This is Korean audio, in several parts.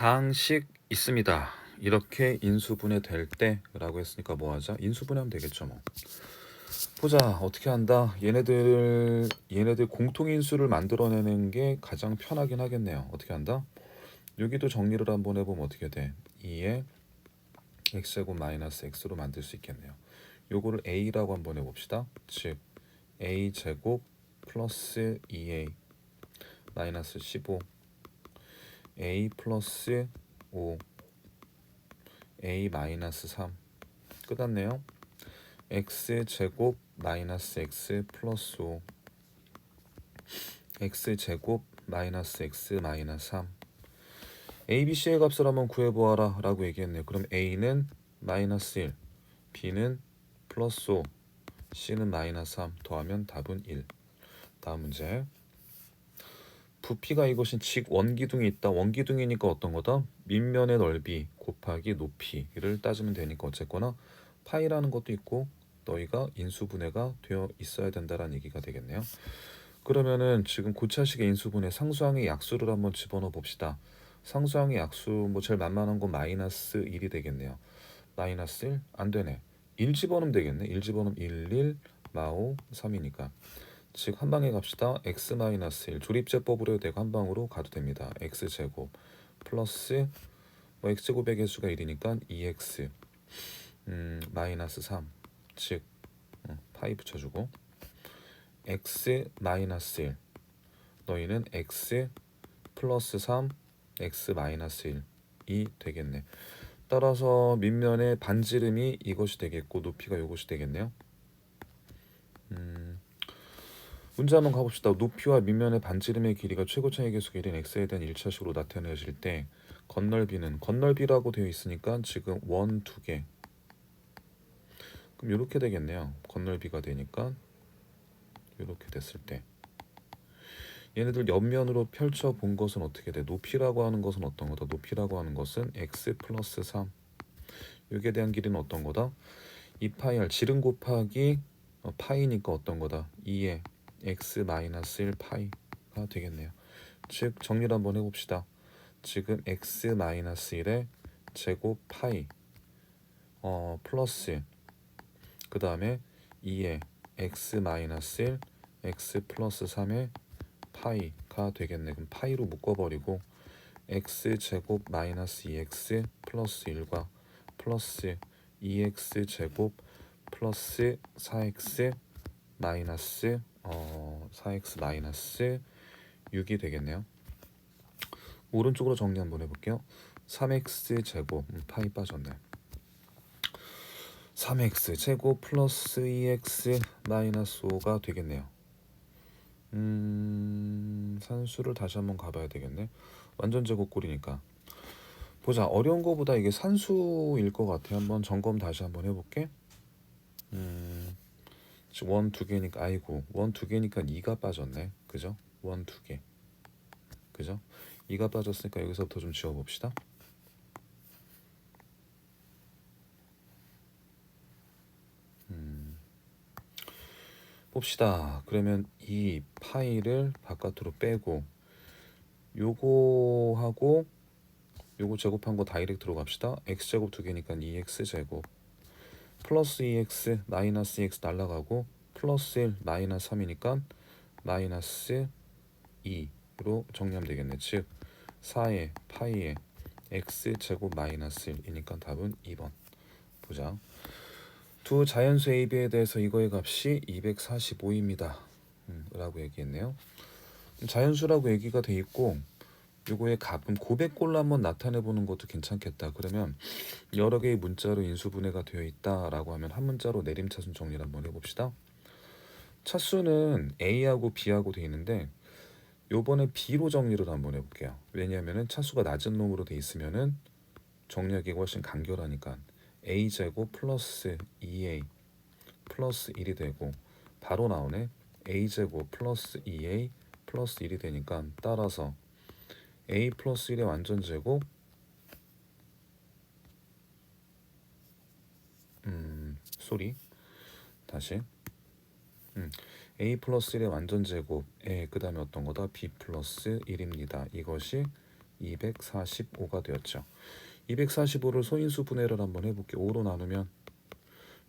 당식 있습니다. 이렇게 인수분해 될 때라고 했으니까 뭐 하자? 인수분해하면 되겠죠 뭐. 보자 어떻게 한다. 얘네들 얘네들 공통 인수를 만들어내는 게 가장 편하긴 하겠네요. 어떻게 한다? 여기도 정리를 한번 해보면 어떻게 돼? 2에 x제곱 마이너스 x로 만들 수 있겠네요. 요거를 a라고 한번 해봅시다. 즉 a 제곱 플러스 2a 마이너스 15 a 플러스 5 a 마이너스 3 끝났네요. x 제곱 마이너스 x 플러스 5 x 제곱 마이너스 x 마이너스 3 a, b, c의 값을 한번 구해보아라 라고 얘기했네요. 그럼 a는 마이너스 1 b는 플러스 5 c는 마이너스 3 더하면 답은 1 다음 문제 부피가 이것인 즉 원기둥이 있다. 원기둥이니까 어떤 거다? 밑면의 넓이 곱하기 높이를 따지면 되니까 어쨌거나 파이라는 것도 있고 너희가 인수분해가 되어 있어야 된다라는 얘기가 되겠네요. 그러면은 지금 고차식의 인수분해 상수항의 약수를 한번 집어넣어 봅시다. 상수항의 약수 뭐 제일 만만한 건 마이너스 1이 되겠네요. 마이너스 1? 안 되네. 1 집어넣으면 되겠네. 1 집어넣으면 1, 1, 마오 3이니까. 즉 한 방에 갑시다. x 마이너스 1 조립제법으로 해도 되고 한 방으로 가도 됩니다. x 제곱 플러스 뭐 x 제곱의 개수가 1이니까 2x 음, 마이너스 3. 즉 어, 파이 붙여주고 x 마이너스 1 너희는 x 플러스 3 x 마이너스 1이 되겠네. 따라서 밑면의 반지름이 이것이 되겠고 높이가 이것이 되겠네요. 음, 문제 한번 가봅시다. 높이와 밑면의 반지름의 길이가 최고 차의 계수 길인 x에 대한 일차식으로 나타내실 때 건널비는 건널비라고 되어 있으니까 지금 원 두 개. 그럼 이렇게 되겠네요. 건널비가 되니까 이렇게 됐을 때 얘네들 옆면으로 펼쳐 본 것은 어떻게 돼? 높이라고 하는 것은 어떤 거다? 높이라고 하는 것은 x 플러스 3 여기에 대한 길이는 어떤 거다? 2파이 r 지름 곱하기 어, 파이니까 어떤 거다? 2의 x-1 파이가 되겠네요. 즉 정리를 한번 해봅시다. 지금 x-1의 제곱 파이 어, 플러스 그 다음에 2의 x-1 x 플러스 3의 파이가 되겠네. 그럼 파이로 묶어버리고 x 제곱 마이너스 2x 플러스 1과 플러스 2x 제곱 플러스 4x 마이너스 어 4x 마이너스 6이 되겠네요. 오른쪽으로 정리 한번 해볼게요. 3x 제곱 음, 파이 빠졌네. 3x 제곱 플러스 2x 마이너스 5가 되겠네요. 음, 산수를 다시 한번 가봐야 되겠네. 완전 제곱꼴이니까. 보자. 어려운 거보다 이게 산수일 것 같아. 한번 점검 다시 한번 해볼게. 음, 원 두 개니까 아이고 원 두 개니까 2가 빠졌네. 그죠? 원 두 개. 그죠? 2가 빠졌으니까 여기서부터 좀 지워봅시다. 음, 봅시다. 그러면 이 파이를 바깥으로 빼고 요거하고 요거 제곱한 거 다이렉트로 갑시다. x 제곱 두 개니까 2x 제곱 플러스 2x 마이너스 2x 날라가고 플러스 1 마이너스 3이니까 마이너스 2로 정리하면 되겠네. 즉 4의 파이의 x 제곱 마이너스 1이니까 답은 2번. 보자. 두 자연수 A, B에 대해서 이거의 값이 245입니다. 음, 라고 얘기했네요. 자연수라고 얘기가 돼 있고 요거의 값은 고백꼴로 한번 나타내 보는 것도 괜찮겠다. 그러면 여러 개의 문자로 인수분해가 되어 있다라고 하면 한 문자로 내림차순 정리를 한번 해봅시다. 차수는 A하고 B하고 돼 있는데 요번에 B로 정리를 한번 해볼게요. 왜냐하면은 차수가 낮은 놈으로 돼 있으면은 정리하기가 훨씬 간결하니까 A 제곱 플러스 2A 플러스 1이 되고 바로 나오네. A 제곱 플러스 2A 플러스 1이 되니까 따라서 A 플러스 1의 완전 제곱 음 소리 다시 음, A 플러스 1의 완전 제곱에 그 다음에 어떤 거다 B 플러스 1입니다 이것이 245가 되었죠. 245를 소인수 분해를 한번 해볼게. 5로 나누면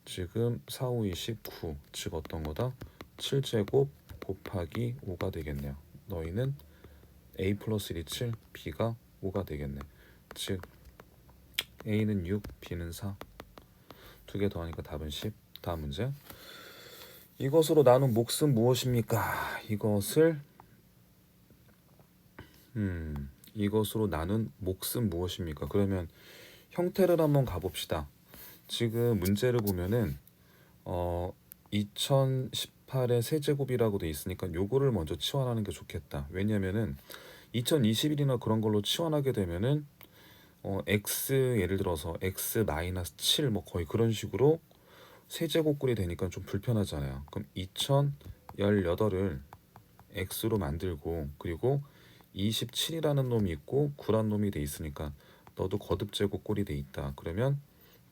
지금 4, 5, 29, 즉 어떤 거다? 7제곱 곱하기 5가 되겠네요. 너희는 a 플러스 1이 7, b가 5가 되겠네. 즉 a는 6, b는 4. 두 개 더하니까 답은 10. 다음 문제. 이것으로 나눈 몫은 무엇입니까? 이것을 음, 이것으로 나눈 몫은 무엇입니까? 그러면 형태를 한번 가봅시다. 지금 문제를 보면은 어 2018의 세제곱이라고 돼 있으니까 요거를 먼저 치환하는 게 좋겠다. 왜냐면은 2021이나 그런 걸로 치환하게 되면은 어 x 예를 들어서 x 마이너스 7 뭐 거의 그런 식으로 세제곱꼴이 되니까 좀 불편하잖아요. 그럼 2018을 x로 만들고 그리고 27이라는 놈이 있고 9란 놈이 돼 있으니까 너도 거듭 제곱꼴이 돼 있다. 그러면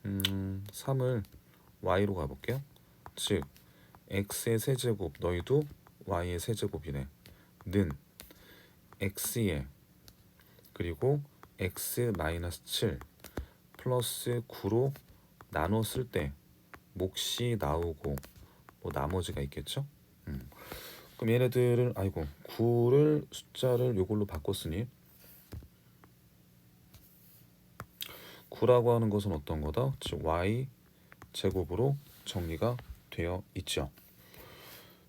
음, 3을 y로 가볼게요. 즉 x의 세제곱 너희도 y의 세제곱이네. 는 x의 그리고 x 마이너스 7 플러스 9로 나눴을 때 몫이 나오고 뭐 나머지가 있겠죠? 음. 그럼 얘네들을 아이고 9를 숫자를 요걸로 바꿨으니 9라고 하는 것은 어떤 거다? 즉 y 제곱으로 정리가 되어 있죠.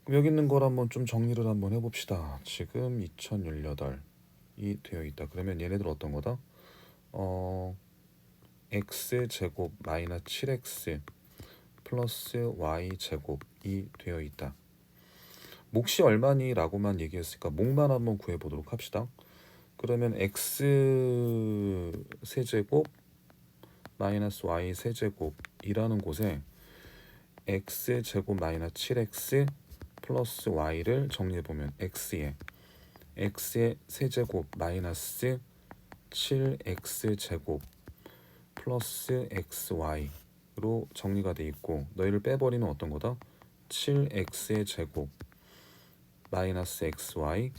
여기 있는 걸 한번 좀 정리를 한번 해봅시다. 지금 2018이 되어 있다. 그러면 얘네들 어떤 거다? 어 x 제곱 마이너스 7x 플러스 y 제곱이 되어 있다. 몫이 얼마니라고만 얘기했으니까 몫만 한번 구해보도록 합시다. 그러면 x 세제곱 마이너스 y 세제곱이라는 곳에 x 제곱 마이너스 7x 플러스 y를 정리해 보면 x에 x의 세제곱 마이너스 7x 제곱 플러스 xy로 정리가 돼 있고 너희를 빼버리면 어떤 거다? 7x의 제곱 마이너스 xy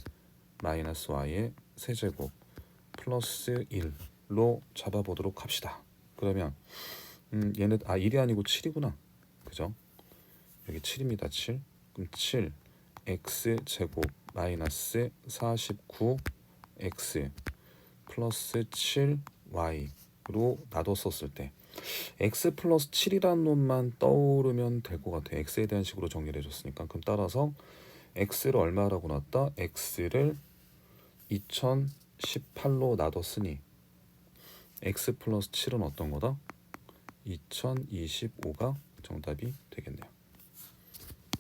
마이너스 y의 세제곱 플러스 1로 잡아보도록 합시다. 그러면 음, 얘네 아 1이 아니고 7이구나. 그죠? 여기 7입니다. 7. 그럼 7 x 제곱 마이너스 49 x 플러스 7 y로 놔뒀었을 때 x 플러스 7이라는 놈만 떠오르면 될 것 같아요. x에 대한 식으로 정리를 해줬으니까 그럼 따라서 x를 얼마라고 놨다? x를 2018로 놔뒀으니 x 플러스 7은 어떤 거다? 2025가 정답이 되겠네요.